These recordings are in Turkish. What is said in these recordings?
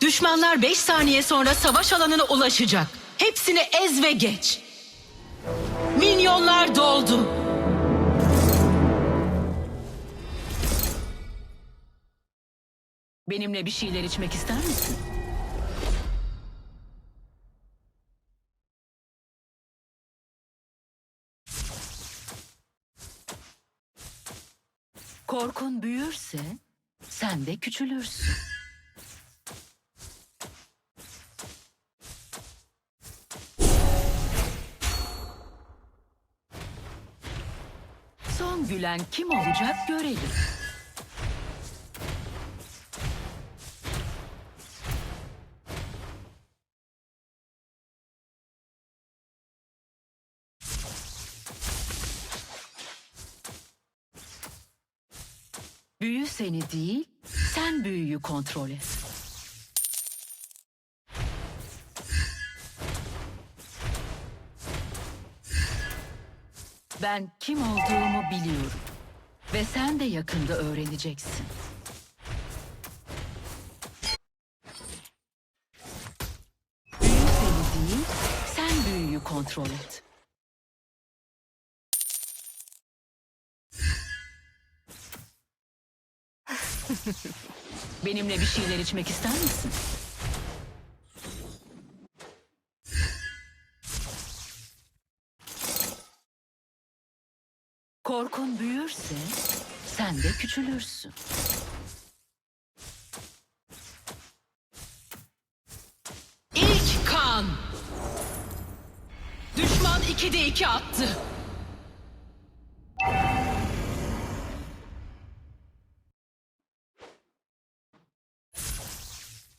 Düşmanlar 5 saniye sonra savaş alanına ulaşacak. Hepsini ez ve geç. Minyonlar doldu. Benimle bir şeyler içmek ister misin? Korkun büyürse sen de küçülürsün. Gülen kim olacak görelim. Büyü seni değil, sen büyüyü kontrol et. Ben kim olduğumu biliyorum. Ve sen de yakında öğreneceksin. Büyü seni değil, sen büyüyü kontrol et. Benimle bir şeyler içmek ister misin? Korkun büyürse sen de küçülürsün. İlk kan. Düşman 2'de 2 attı.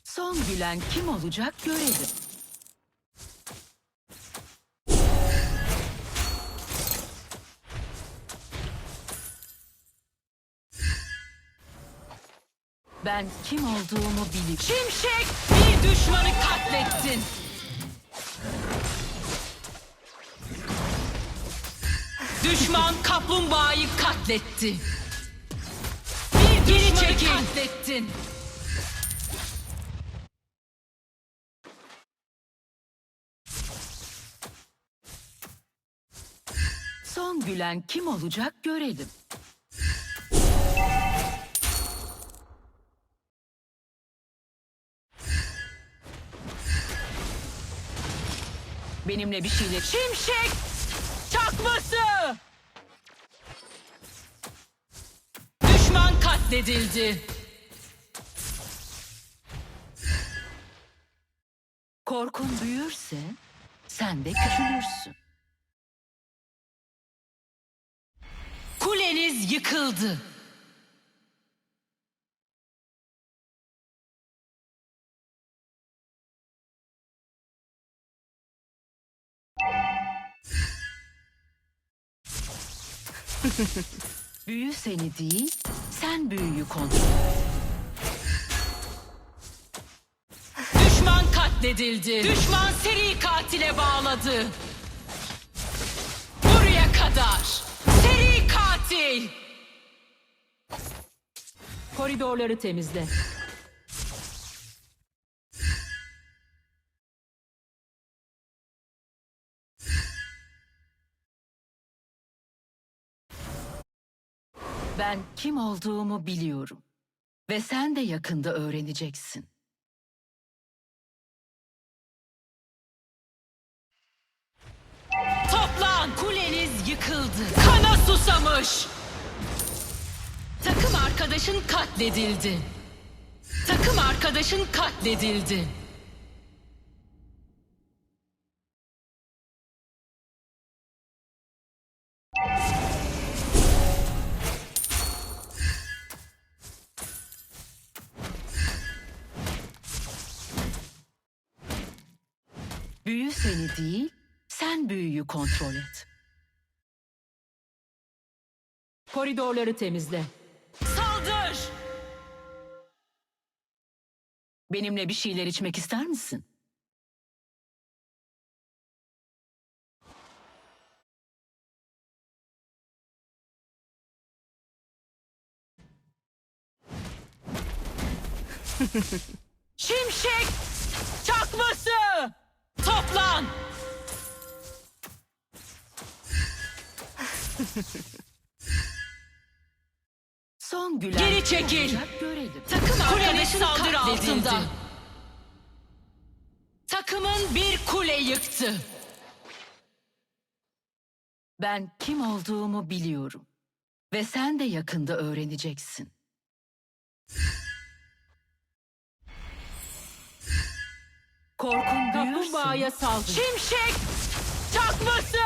Son gülen kim olacak görelim. Ben kim olduğumu biliyorum. Şimşek bir düşmanı katlettin. Düşman kaplumbağayı katletti. Bir Geri çekil. katlettin. Son gülen kim olacak görelim. Benimle bir şeyler... Şimşek! Çakması! Düşman katledildi. Korkun büyürse sen de küçülürsün. Kuleniz yıkıldı. Büyü seni değil, sen büyüyü kontrol. Düşman katledildi. Düşman seri katile bağladı. Buraya kadar. Seri katil. Koridorları temizle. Ben kim olduğumu biliyorum. Ve sen de yakında öğreneceksin. Toplan! Kuleniz yıkıldı. Kana susamış. Takım arkadaşın katledildi. Takım arkadaşın katledildi. Büyü değil, sen büyüyü kontrol et. Koridorları temizle. Saldır! Benimle bir şeyler içmek ister misin? Şimşek çakması. Toplan. Son gülen Geri çekil. Takım arkadaşın saldırı altında. Takımın bir kule yıktı. Ben kim olduğumu biliyorum. Ve sen de yakında öğreneceksin. Korkun Kaplumbağaya saldır. Şimşek çakması.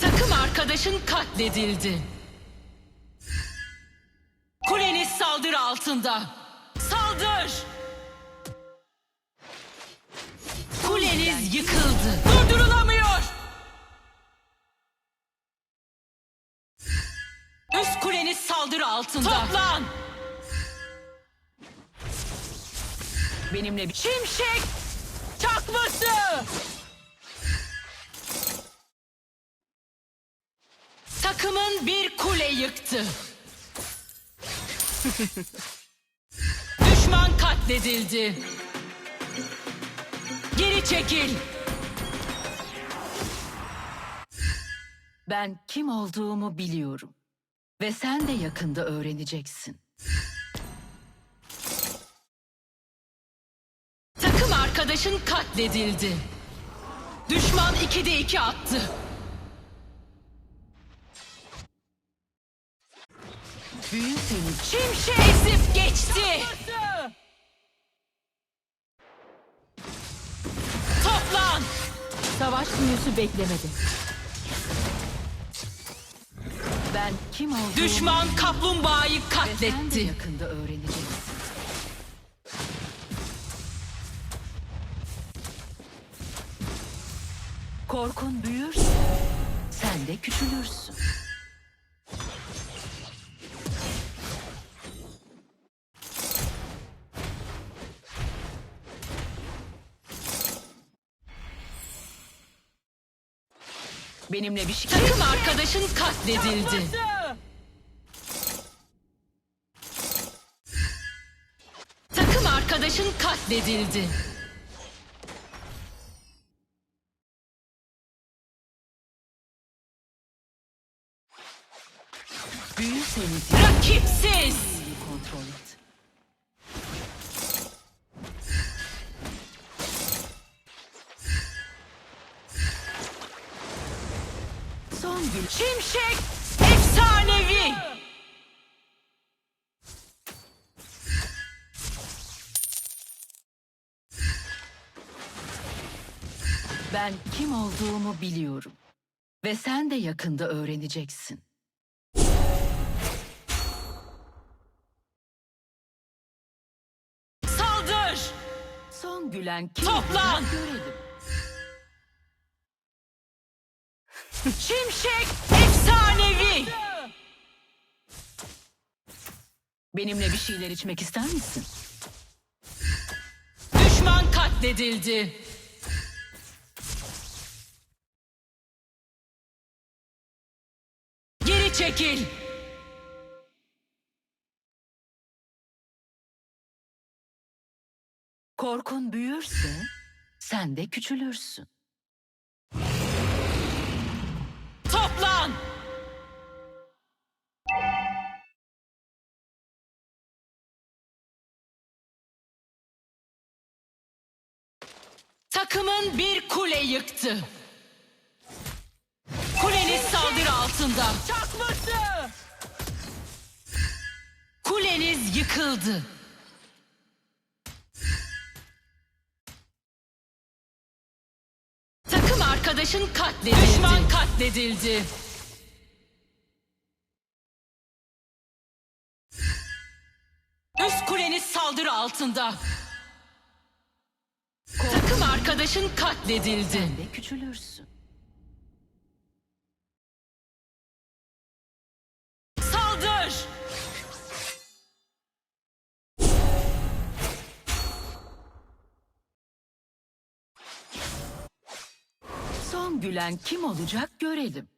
Takım arkadaşın katledildi. Kuleniz saldırı altında. Saldır! Kuleniz yıkıldı. Durdurulamıyor! Üst kuleniz saldırı altında. Toplan! Benimle bir şimşek çakması. Takımın bir kule yıktı. Düşman katledildi. Geri çekil. Ben kim olduğumu biliyorum. Ve sen de yakında öğreneceksin. Arkadaşın katledildi. Düşman 2'de 2 attı. Büyü seni esip geçti. Toplan. Savaş büyüsü beklemedi. Ben kim olduğumu Düşman kaplumbağayı ve sen de katletti. yakında öğreneceksin. Korkun büyürse sen de küçülürsün. Benimle bir şey... Takım arkadaşın katledildi. Takım arkadaşın katledildi. Rakipsiz. kontrol et. Son gün Şimşek efsanevi. Ben kim olduğumu biliyorum. Ve sen de yakında öğreneceksin. Son gülen kim Toplan! görelim. Şimşek efsanevi. Benimle bir şeyler içmek ister misin? Düşman katledildi. Geri çekil. Korkun büyürse sen de küçülürsün. Toplan. Takımın bir kule yıktı. Kuleniz saldırı altında. Çakması! Kuleniz yıkıldı. Arkadaşın katledildi. Düşman katledildi. Üst kuleniz saldırı altında. Takım arkadaşın katledildi. Sen de küçülürsün. Saldır! Son gülen kim olacak görelim.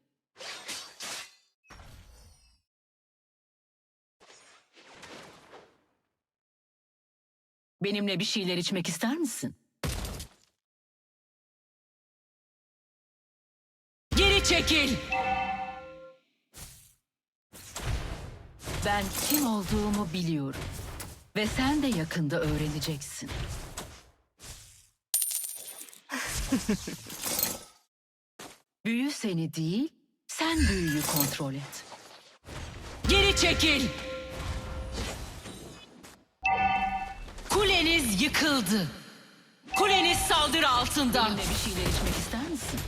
Benimle bir şeyler içmek ister misin? Geri çekil. Ben kim olduğumu biliyorum. Ve sen de yakında öğreneceksin. Büyü seni değil, sen büyüyü kontrol et. Geri çekil. Kuleniz yıkıldı. Kuleniz saldırı altında. Benimle bir şeyler içmek ister misin?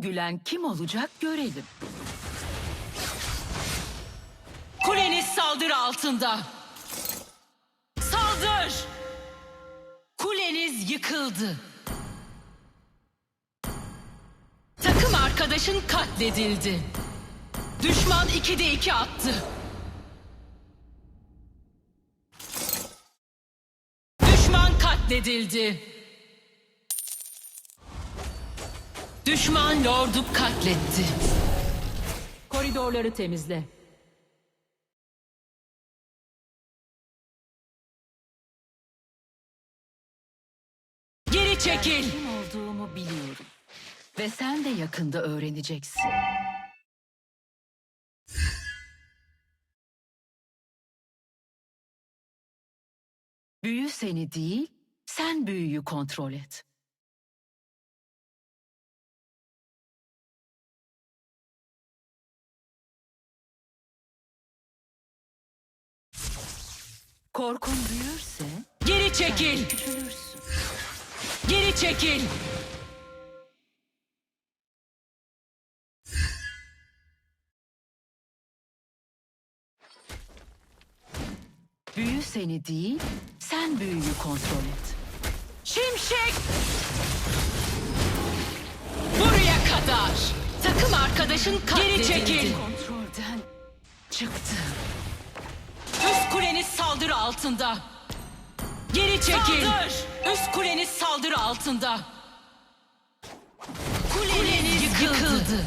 Gülen kim olacak görelim. Kuleniz saldırı altında. Saldır. Kuleniz yıkıldı. Takım arkadaşın katledildi. Düşman 2'de 2 attı. Düşman katledildi. Düşman lordu katletti. Koridorları temizle. Geri çekil. Kim olduğumu biliyorum. Ve sen de yakında öğreneceksin. Büyü seni değil, sen büyüyü kontrol et. Korkun büyürse Geri çekil. küçülürsün. Geri çekil. Büyü seni değil, sen büyüyü kontrol et. Şimşek. Buraya kadar. Takım arkadaşın katledildi. Geri çekil. Kontrolden çıktı. Üst kuleniz saldırı altında. Geri çekil. Üst kuleniz saldırı altında. Kuleniz, yıkıldı.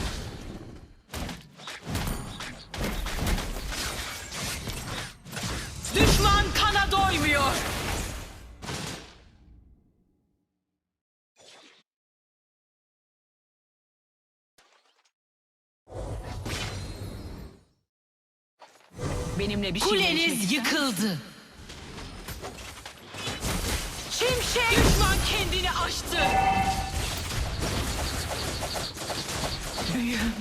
Düşman kana doymuyor. Benimle bir şey Kuleniz yıkıldı. Şimşek! Düşman kendini aştı. Büyüm.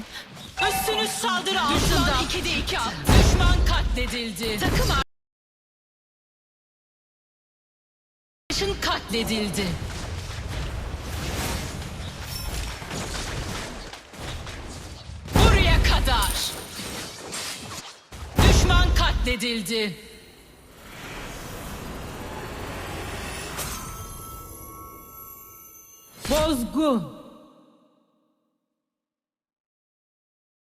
Üstünüz saldırı altında. 2'de 2 attı. Düşman katledildi. Takım arkadaşın katledildi. Katledildi. Bozgun.